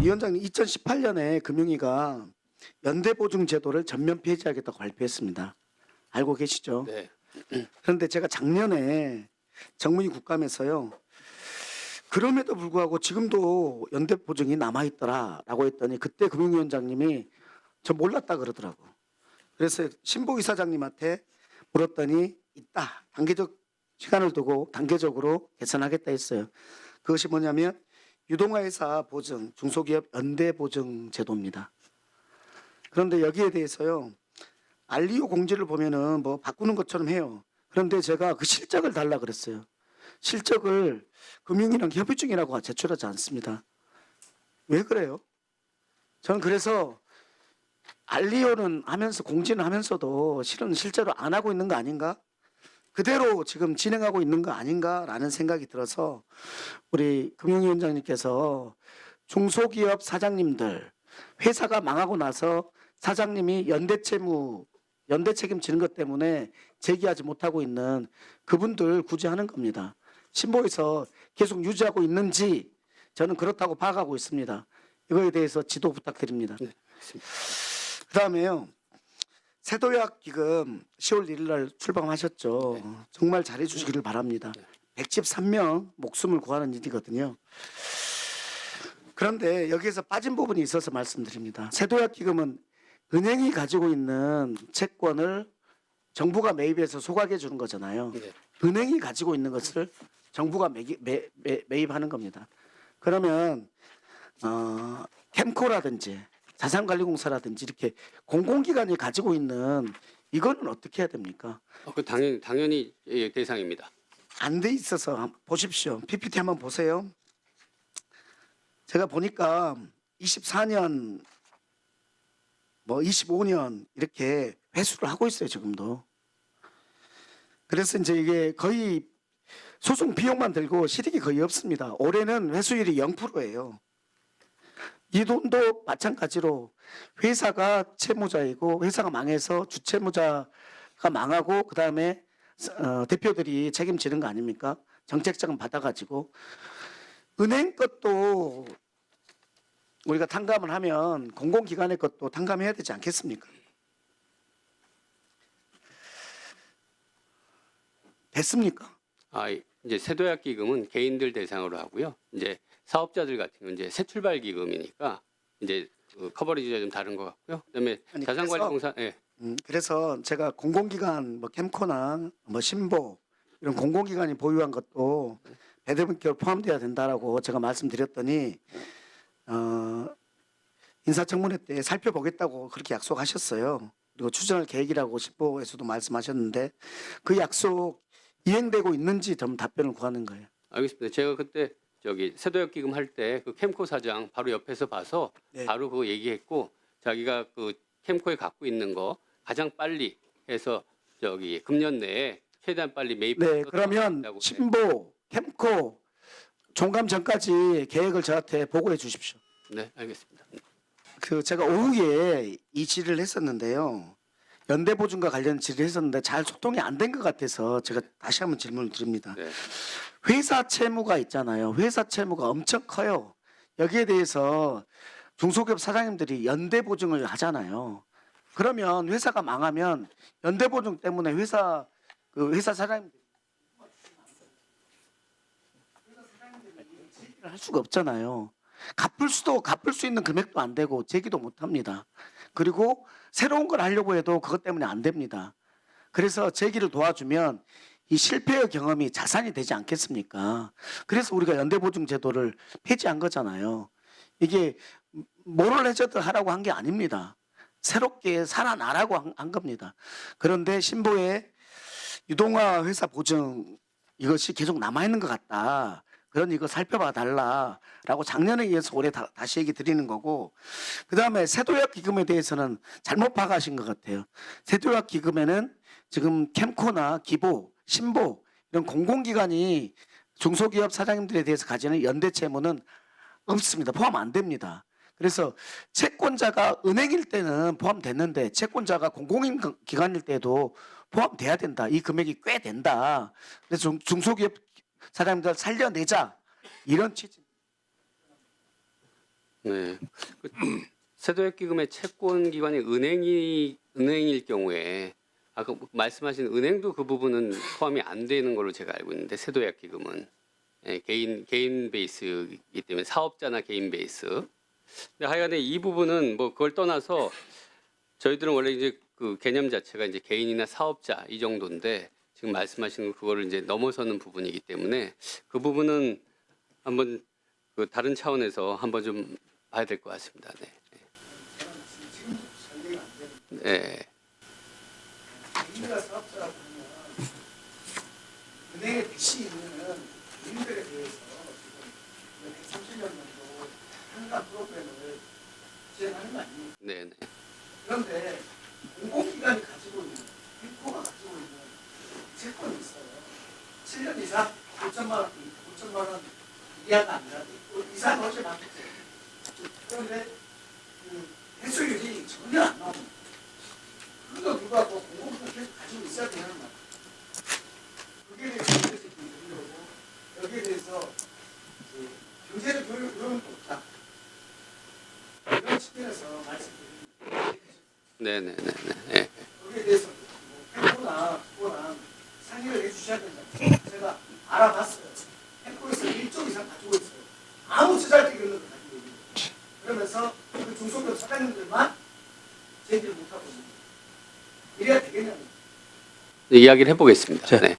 위원장님 2018년에 금융위가 연대보증 제도를 전면 폐지하겠다고 발표했습니다. 알고 계시죠? 네. 그런데 제가 작년에 정문위 국감에서요. 그럼에도 불구하고 지금도 연대보증이 남아있더라라고 했더니 그때 금융위원장님이 저 몰랐다 그러더라고. 그래서 신보 이사장님한테 물었더니 있다. 단계적 시간을 두고 단계적으로 개선하겠다 했어요. 그것이 뭐냐면 유동화회사 보증, 중소기업 연대 보증 제도입니다. 그런데 여기에 대해서요. 알리오 공지를 보면은 뭐 바꾸는 것처럼 해요. 그런데 제가 그 실적을 달라 그랬어요. 실적을 금융이랑 협의 중이라고 제출하지 않습니다. 왜 그래요? 저는 그래서 알리오는 하면서 공지는 하면서도 실은 실제로 안 하고 있는 거 아닌가? 그대로 지금 진행하고 있는 거 아닌가라는 생각이 들어서 우리 금융위원장님께서 중소기업 사장님들 회사가 망하고 나서 사장님이 연대 채무 연대 책임지는 것 때문에 제기하지 못하고 있는 그분들 구제하는 겁니다. 신보에서 계속 유지하고 있는지 저는 그렇다고 파악하고 있습니다. 이거에 대해서 지도 부탁드립니다. 네, 알겠습니다. 그다음에요. 세도약 기금 10월 1일 날 출범하셨죠. 정말 잘해 주시기를 바랍니다. 113명 목숨을 구하는 일이거든요. 그런데 여기에서 빠진 부분이 있어서 말씀드립니다. 세도약 기금은 은행이 가지고 있는 채권을 정부가 매입해서 소각해 주는 거잖아요. 네. 은행이 가지고 있는 것을 정부가 매기, 매, 매, 매입하는 겁니다. 그러면 어, 캠코라든지 자산관리공사라든지 이렇게 공공기관이 가지고 있는 이거는 어떻게 해야 됩니까? 어, 그 당연히 당연히 예, 대상입니다. 안 돼 있어서 한번 보십시오. PPT 한번 보세요. 제가 보니까 24년 뭐 25년 이렇게 회수를 하고 있어요 지금도. 그래서 이제 이게 거의 소송 비용만 들고 실익이 거의 없습니다. 올해는 회수율이 0%예요. 이 돈도 마찬가지로 회사가 채무자이고 회사가 망해서 주채무자가 망하고 그 다음에 어, 대표들이 책임지는 거 아닙니까? 정책자금 받아가지고 은행 것도 우리가 탕감을 하면 공공기관의 것도 탕감해야 되지 않겠습니까? 됐습니까? 아 이- 이제 세도약 기금은 개인들 대상으로 하고요. 이제 사업자들 같은 경우 이제 새 출발 기금이니까 이제 그 커버리지가 좀 다른 것 같고요. 그다음에 아니, 자산관리공사 예. 음, 그래서 제가 공공기관 뭐 캠코나 뭐 신보 이런 공공기관이 보유한 것도 배대분결 포함돼야 된다라고 제가 말씀드렸더니 어, 인사청문회 때 살펴보겠다고 그렇게 약속하셨어요. 그리고 추진할 계획이라고 신보에서도 말씀하셨는데 그 약속 이행되고 있는지 좀 답변을 구하는 거예요. 알겠습니다. 제가 그때 저기 세도약 기금 할 때 그 캠코 사장 바로 옆에서 봐서 네. 바로 그거 얘기했고 자기가 그 캠코에 갖고 있는 거 가장 빨리 해서 저기 금년 내에 최대한 빨리 매입. 네, 그러면 신보, 캠코 종감 전까지 계획을 저한테 보고해 주십시오. 네, 알겠습니다. 그 제가 오후에 이 질의를 했었는데요. 연대 보증과 관련 질의를 했었는데 잘 소통이 안 된 것 같아서 제가 다시 한번 질문을 드립니다. 네. 회사 채무가 있잖아요. 회사 채무가 엄청 커요. 여기에 대해서 중소기업 사장님들이 연대 보증을 하잖아요. 그러면 회사가 망하면 연대 보증 때문에 회사 그 회사 사장님들이 할 수가 없잖아요. 갚을 수도 갚을 수 있는 금액도 안 되고 제기도 못 합니다. 그리고 새로운 걸 하려고 해도 그것 때문에 안 됩니다. 그래서 제기를 도와주면 이 실패의 경험이 자산이 되지 않겠습니까? 그래서 우리가 연대보증 제도를 폐지한 거잖아요. 이게 뭐를 해줘도 하라고 한 게 아닙니다. 새롭게 살아나라고 한, 한 겁니다. 그런데 신보에 유동화 회사 보증 이것이 계속 남아 있는 것 같다. 그런 이거 살펴봐 달라라고 작년에 이어서 올해 다, 다시 얘기 드리는 거고 그 다음에 세도약 기금에 대해서는 잘못 파악하신 것 같아요. 세도약 기금에는 지금 캠코나 기보, 신보 이런 공공기관이 중소기업 사장님들에 대해서 가지는 연대 채무는 없습니다. 포함 안 됩니다. 그래서 채권자가 은행일 때는 포함됐는데 채권자가 공공인 기관일 때도 포함돼야 된다. 이 금액이 꽤 된다. 그래서 중- 중소기업 사장님들 살려내자 이런 취지. 네. 그 세도약기금의 채권 기관이 은행이 은행일 경우에 아까 말씀하신 은행도 그 부분은 포함이 안 되는 걸로 제가 알고 있는데 세도약 기금은 예, 개인 개인 베이스이기 때문에 사업자나 개인 베이스. 근데 하여간에 이 부분은 뭐 그걸 떠나서 저희들은 원래 이제 그 개념 자체가 이제 개인이나 사업자 이 정도인데 지금 말씀하시는 그거를 이제 넘어서는 부분이기 때문에 그 부분은 한번 그 다른 차원에서 한번 좀 봐야 될 것 같습니다. 네. 네. 개인이나 사업자라고 하면 은행에 빚이 있는 개인들에 대해서 지금 130년 정도 한가 프로그램을 진행하는 거 아닙니까? 네, 네. 그런데 공공기관이 가지고 있는 행코가 가지고 있는 채권이 있어요. 7년 이상 5천만 원, 5천만 원 이하가 아니라 이상 어제 받겠죠. 그런데 그 대출율이 전혀 안 나옵니다. 그럼에도 불구하고 공공기관 계속 가지고 있어야 되는 거예요. 그게 대해서 드리려고 여기에 대해서 그 경제를 교육은 없다. 이런 측면에서 말씀드립니다. 네, 네, 네, 네. 네. 거기에 대해서 뭐 햄코나 그거랑 상의를 해주셔야 된다. 제가 알아봤어요. 햄코에서 1조 이상 가지고 있어요. 아무 쓰잘데기 없는 거 가지고 있는 거예요. 그러면서 그 중소기업 사장님들만 제기를 못하고 있는 거예요. 이래야 되겠냐고. 이야기를 해보겠습니다. 네.